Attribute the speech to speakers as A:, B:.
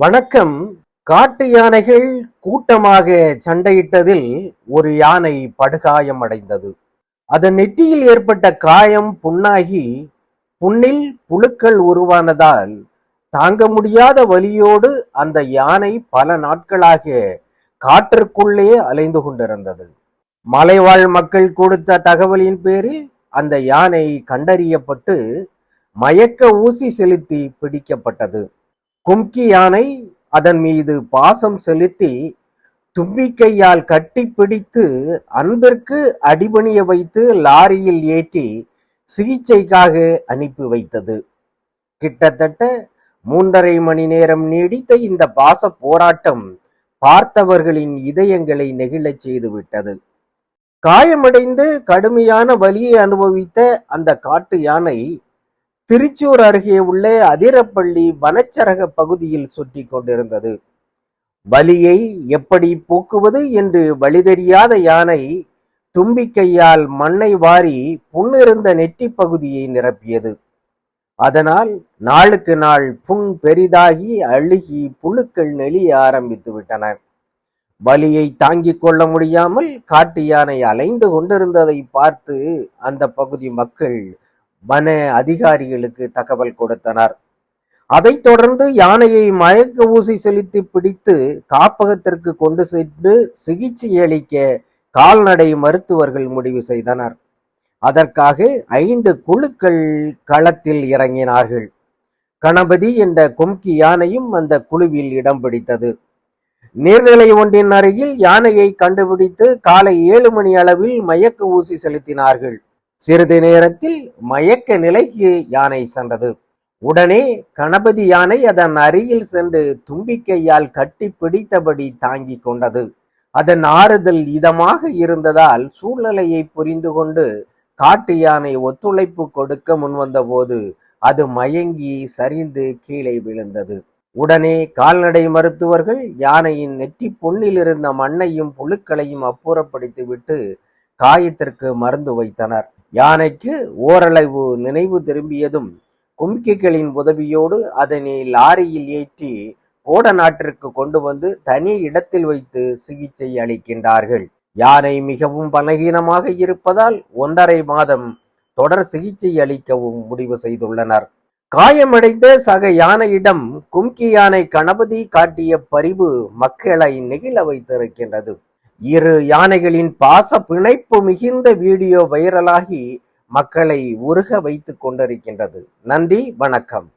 A: வணக்கம். காட்டு யானைகள் கூட்டமாக சண்டையிட்டதில் ஒரு யானை படுகாயம் அடைந்தது. அதன் நெற்றியில் ஏற்பட்ட காயம் புண்ணாகி புண்ணில் புழுக்கள் உருவானதால் தாங்க முடியாத வலியோடு அந்த யானை பல நாட்களாக காற்றுக்குள்ளே அலைந்து கொண்டிருந்தது. மலைவாழ் மக்கள் கொடுத்த தகவலின் பேரில் அந்த யானை கண்டறியப்பட்டு மயக்க ஊசி செலுத்தி பிடிக்கப்பட்டது. கும்கி யானை அதன் மீது பாசம் செலுத்தி தும்பிக்கையால் கட்டி பிடித்து அன்பிற்கு அடிபணிய வைத்து லாரியில் ஏற்றி சிகிச்சைக்காக அனுப்பி வைத்தது. கிட்டத்தட்ட மூன்றரை மணி நேரம் நீடித்த இந்த பாச போராட்டம் பார்த்தவர்களின் இதயங்களை நெகிழச் செய்துவிட்டது காயமடைந்து கடுமையான வலியை அனுபவித்த அந்த காட்டு யானை திருச்சூர் அருகே உள்ள அதிரப்பள்ளி வனச்சரக பகுதியில் சுற்றி கொண்டிருந்தது. வலியை எப்படி போக்குவது என்று வழி தெரியாத யானை தும்பிக்கையால் மண்ணை வாரி புண்ணிருந்த நெற்றி பகுதியை நிரப்பியது. அதனால் நாளுக்கு நாள் புண் பெரிதாகி அழுகி புழுக்கள் நெளிய ஆரம்பித்து விட்டன. வலியை தாங்கிக் கொள்ள முடியாமல் காட்டு யானை அலைந்து கொண்டிருந்ததை பார்த்து அந்த பகுதி மக்கள் வன அதிகாரிகளுக்கு தகவல் கொடுத்தனர். அதைத் தொடர்ந்து யானையை மயக்க ஊசி செலுத்தி பிடித்து காப்பகத்திற்கு கொண்டு சென்று சிகிச்சை அளிக்க கால்நடை மருத்துவர்கள் முடிவு செய்தனர். அதற்காக ஐந்து குழுக்கள் களத்தில் இறங்கினார்கள். கணபதி என்ற கொம்கி யானையும் அந்த குழுவில் இடம் பிடித்தது. நீர்நிலை ஒன்றின் அருகில் யானையை கண்டுபிடித்து காலை ஏழு மணி அளவில் மயக்க ஊசி செலுத்தினார்கள். சிறிது நேரத்தில் மயக்க நிலைக்கு யானை சென்றது. உடனே கணபதி யானை அதன் அருகில் சென்று தும்பிக்கையால் கட்டி பிடித்தபடி தாங்கிக் கொண்டது. அதன் ஆறுதல் இதமாக இருந்ததால் சூழ்நிலையை புரிந்து கொண்டு காட்டு யானை ஒத்துழைப்பு கொடுக்க முன்வந்த போது அது மயங்கி சரிந்து கீழே விழுந்தது. உடனே கால்நடை மருத்துவர்கள் யானையின் நெற்றி பொன்னில் இருந்த மண்ணையும் புழுக்களையும் அப்புறப்படுத்திவிட்டு காயத்திற்கு மருந்து வைத்தனர். யானைக்கு ஓரளவு நினைவு திரும்பியதும் கும்கிகளின் உதவியோடு அதனை லாரியில் ஏற்றி கோட நாட்டிற்கு கொண்டு வந்து தனி இடத்தில் வைத்து சிகிச்சை அளிக்கின்றார்கள். யானை மிகவும் பலகீனமாக இருப்பதால் ஒன்றரை மாதம் தொடர் சிகிச்சை அளிக்கவும் முடிவு செய்துள்ளனர். காயமடைந்த சக யானையிடம் கும்கி யானை கணபதி காட்டிய பரிவு மக்களை நெகிழ வைத்திருக்கின்றது. இரு யானைகளின் பாச பிணைப்பு மிகுந்த வீடியோ வைரலாகி மக்களை உருக வைத்துக் கொண்டிருக்கின்றது. நன்றி வணக்கம்.